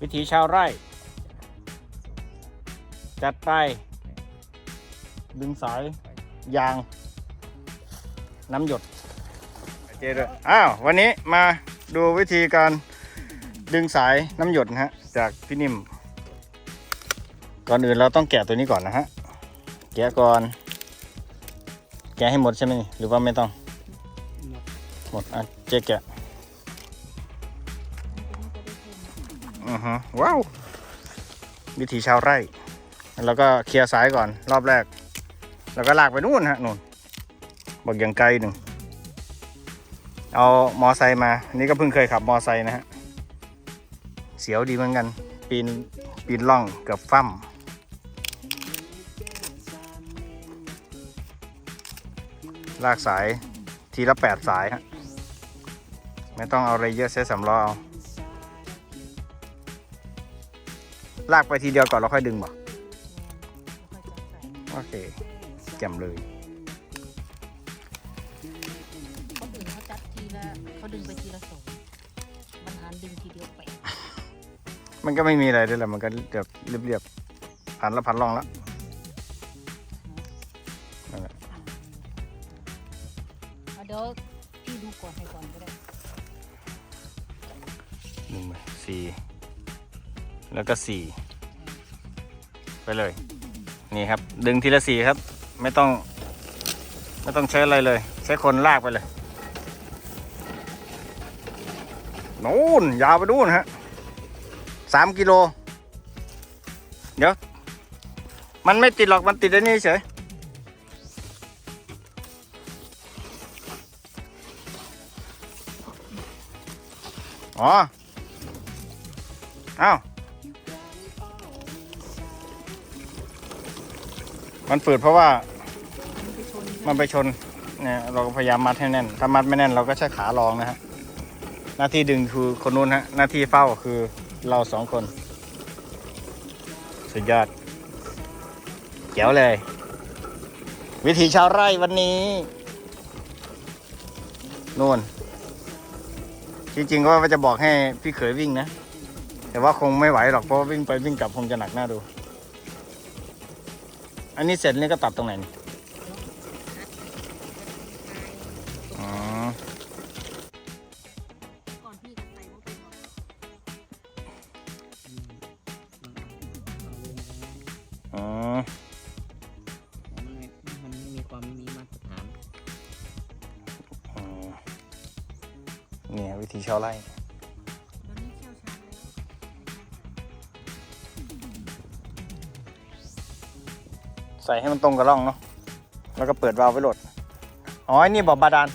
วิถีชาวไร่ จัดไป ดึงสาย ยาง น้ำหยดเจด้วยอ้าว วันนี้มาดูวิธีการดึงสายน้ำหยดนะฮะ จากพี่นิ่ม ก่อนอื่นเราต้องแกะตัวนี้ก่อนนะฮะ แกะก่อน แกะให้หมดใช่ไหมหรือว่าไม่ต้อง หมดอะเจ๊แกะ อือฮึว้าว วิธีชาวไร่ แล้วก็เคลียร์สายก่อนรอบแรก แล้วก็ลากไปนู่นฮะนู่นบอกอย่างไกลหนึ่ง เอามอไซค์มาอันนี่ก็เพิ่งเคยขับมอไซค์นะฮะ เสียวดีเหมือนกัน ปีน ปีนล่องเกือบฟั่มลากสายทีละแปดสายฮะ ไม่ต้องเอาอะไรเยอะใช้สำล้อเอา ลากไปทีเดียวก่อนแล้วค่อยดึงบ่โอเคแจ่มเลยคนอื่นเขาจัดทีละเขาดึงไปทีละสองมันหารดึงทีเดียวไปมันก็ไม่มีอะไรด้วยแหละมันก็แบบเรียบๆพันละพันล่องแล้วนั่นแหละเอาเดี๋ยวพี่ดูก่อนให้ก่อนก็ได้หนึ่งสี่แล้วก็สี่ ไปเลย นี่ครับ ดึงทีละสี่ครับ ไม่ต้อง ไม่ต้องใช้อะไรเลย ใช้คนลากไปเลยนู่นยาวไปนู่นฮะสามกิโล เดี๋ยว มันไม่ติดหรอกมันติดอันนี้เฉยอ๋อเอ้า มันฝืดเพราะว่า มันไปชนเนี่ยเราก็พยายามมัดให้แน่น ถ้ามัดไม่แน่นเราก็ใช้ขารองนะฮะ หน้าที่ดึงคือคนนู้นฮะ หน้าที่เฝ้าคือเราสองคน สุดยอดเจ๋วเลย วิธีชาวไร่วันนี้นู่นจริงๆก็ว่าจะบอกให้พี่เขยวิ่งนะ แต่ว่าคงไม่ไหวหรอกเพราะวิ่งไปวิ่งกลับคงจะหนักหน้าดู อันนี้เสร็จนี่ก็ตัดตรงไหนนี่อ๋อก่อนพี่จะใส่ว่าเป็นหรอกอ๋อมันไม่มันไม่มีความมีมาตรฐาน อ๋อเนี่ยวิธีชาวไร่ ใส่ให้มันตรงกับร่องเนาะแล้วก็เปิดวาล์วไว้โหลดอ๋อไอ้นี่บ่อบาดาล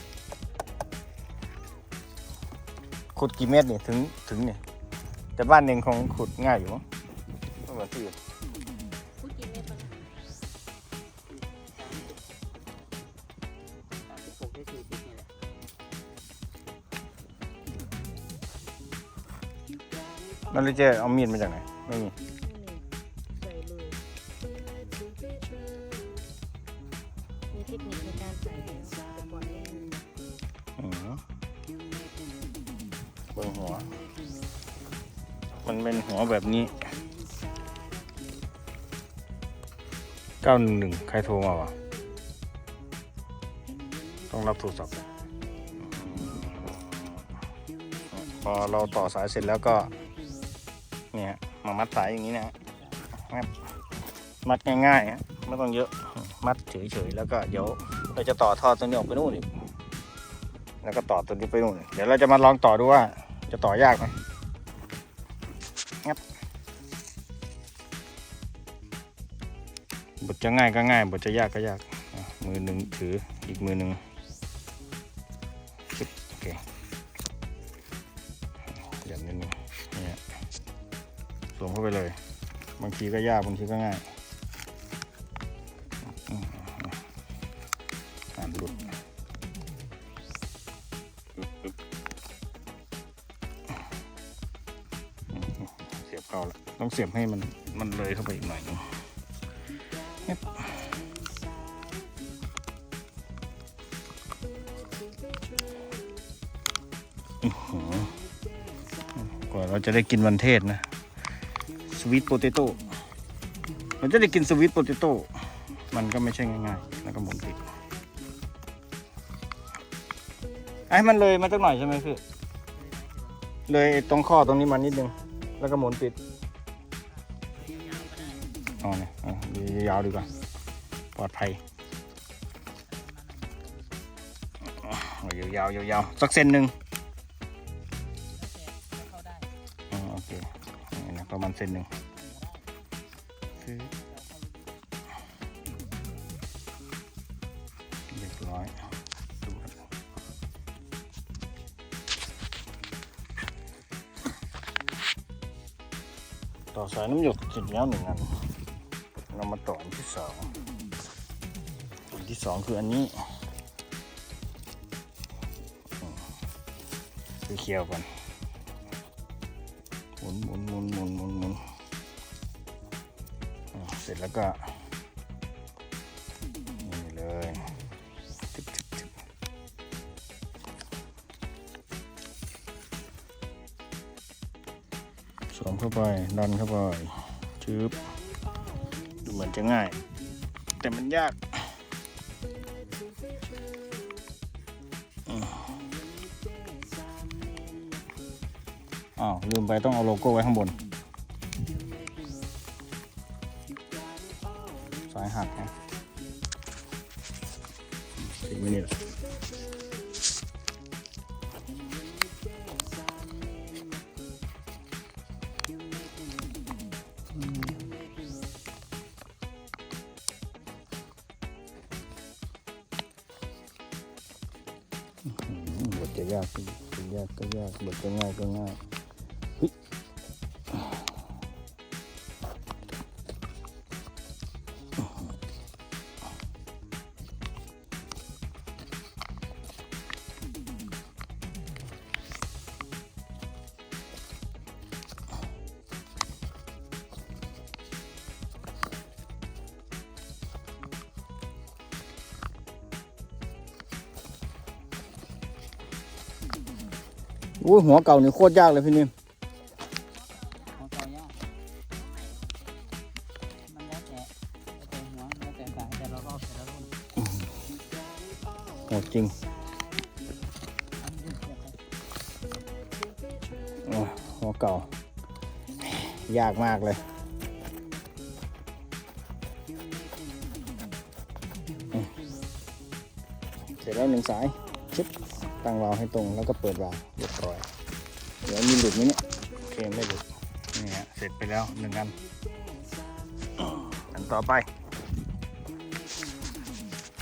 ขุดกี่เมตรนี่ถึงถึงเนี่ยแต่บ้านเองคงขุดง่ายอยู่มั้งไม่เหมือนที่อื่นพูดกินเม็ดมันสามสิบหกได้สี่สิบนี่แหละนั่นเลยเจเอามีดมาจากไหนไม่มี ทคนิคในการใส่แล้วแต่ก่อนไม่มีอืมเบิ่งหัว มันเป็นหัวแบบนี้เก้าหนึ่งหนึ่งใครโทรมาวะ ต้องรับโทรศัพท์ พอเราต่อสายเสร็จแล้วก็ เนี่ย มามัดสายอย่างนี้นะมัดมัดง่ายๆฮะไม่ต้องเยอะ มัดเฉยๆแล้วก็เดี๋ยวเราจะต่อท่อตัวนี้ออกไปนู่นอีกแล้วก็ต่อตัวนี้ไปนู่น เดี๋ยวเราจะมาลองต่อดูว่า จะต่อยากไหมงับบทจะง่ายก็ง่ายบทจะยากก็ยาก มือหนึ่งถืออีกมือหนึ่งชิบโอเคหยันนิดนึงเนี่ยสวมเข้าไปเลย บางทีก็ยากบางทีก็ง่าย ต้องเสียบให้มันมันเลยเข้าไปอีกหน่อยหนึงเงียบอื้อหือกว่าเราจะได้กินวันเทศนะ สวีทโปเตโต้มันจะได้กินสวีทโปเตโต้มันก็ไม่ใช่ง่ายๆ แล้วก็หมุนปิดไอ้มันเลยมาสักหน่อยใช่ไหมพี่ เลยตรงข้อตรงนี้มานิดนึง แล้วก็หมุนปิด อ๋อเนี่ยอะยาวดีกว่า ปลอดภัยเอายาวยาวสักเซนหนึ่งอ๋อโอเคนะประมาณเซนหนึ่งเรียบร้อยต่อสายน้ำหยดเสร็จแล้วหนึ่งอัน เรามาต่ออันที่สองอันที่สองคืออันนี้อืมคือเคี่ยวก่อนหมุนหมุนหมุนหมุนหมุนหมุนเสร็จแล้วก็นี่เลยสวมเข้าไปดันเข้าไปชืบ เหมือนจะง่าย แต่มันยากอืมอ้าว ลืมไปต้องเอาโลโก้ไว้ข้างบน สายหักนะทิ้งไว้นี่แหละ บทจะยากก็ยากก็ยากบทจะง่ายก็ง่าย อ้ยหัวเก่านี่โคตรยากเลยพี่นิ่มของเก่ายากมันแล้วแต่แล้วแต่หัวแล้วแต่สายแต่ละรอบแต่ละรุ่นโหดจริงโอ้หัวเก่า ยากมากเลยเสร็จแล้วหนึ่งสายชึบ ตั้งวาล์วให้ตรงแล้วก็เปิดวาล์วเรียบร้อย เดี๋ยวมีหลุดไหมเนี่ยโอเคไม่หลุดนี่ฮะเสร็จไปแล้วหนึ่งอันอันต่อไป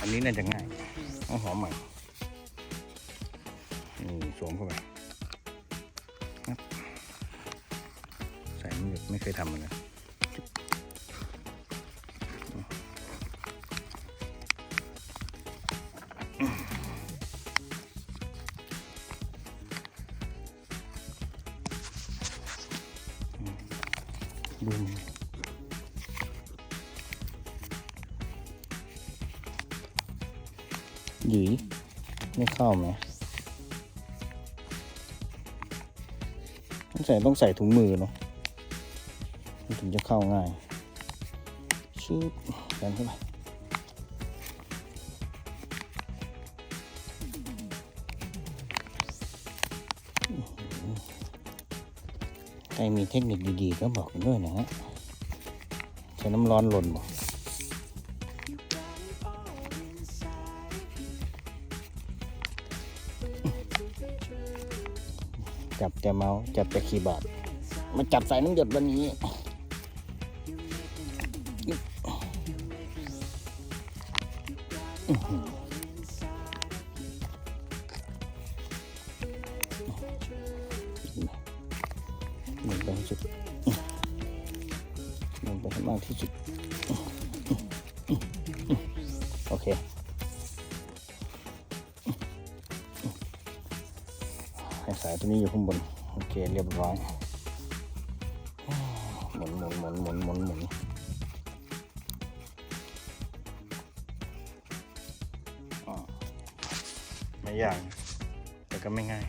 อันนี้น่าจะง่ายต้องหอมใหม่นี่สวมเข้าไปใส่ไม่หยุดไม่เคยทำเลย ดูมันหยีไม่เข้าไหมต้องใส่ต้องใส่ถุงมือเนาะถึงจะเข้าง่ายชืบดันเข้าไป ใครมีเทคนิคดีๆก็บอกกันด้วยนะฮะใช้น้ำร้อนหล่นบอกจับแต่เมาส์จับแต่คีย์บอร์ดมาจับสายน้ำหยดวันนี้ ลงไปให้มากที่สุด โอเค ให้สายตัวนี้อยู่ข้างบน โอเค เรียบร้อย หมุนหมุนหมุนหมุนหมุนหมุนไม่ยากแต่ก็ไม่ง่าย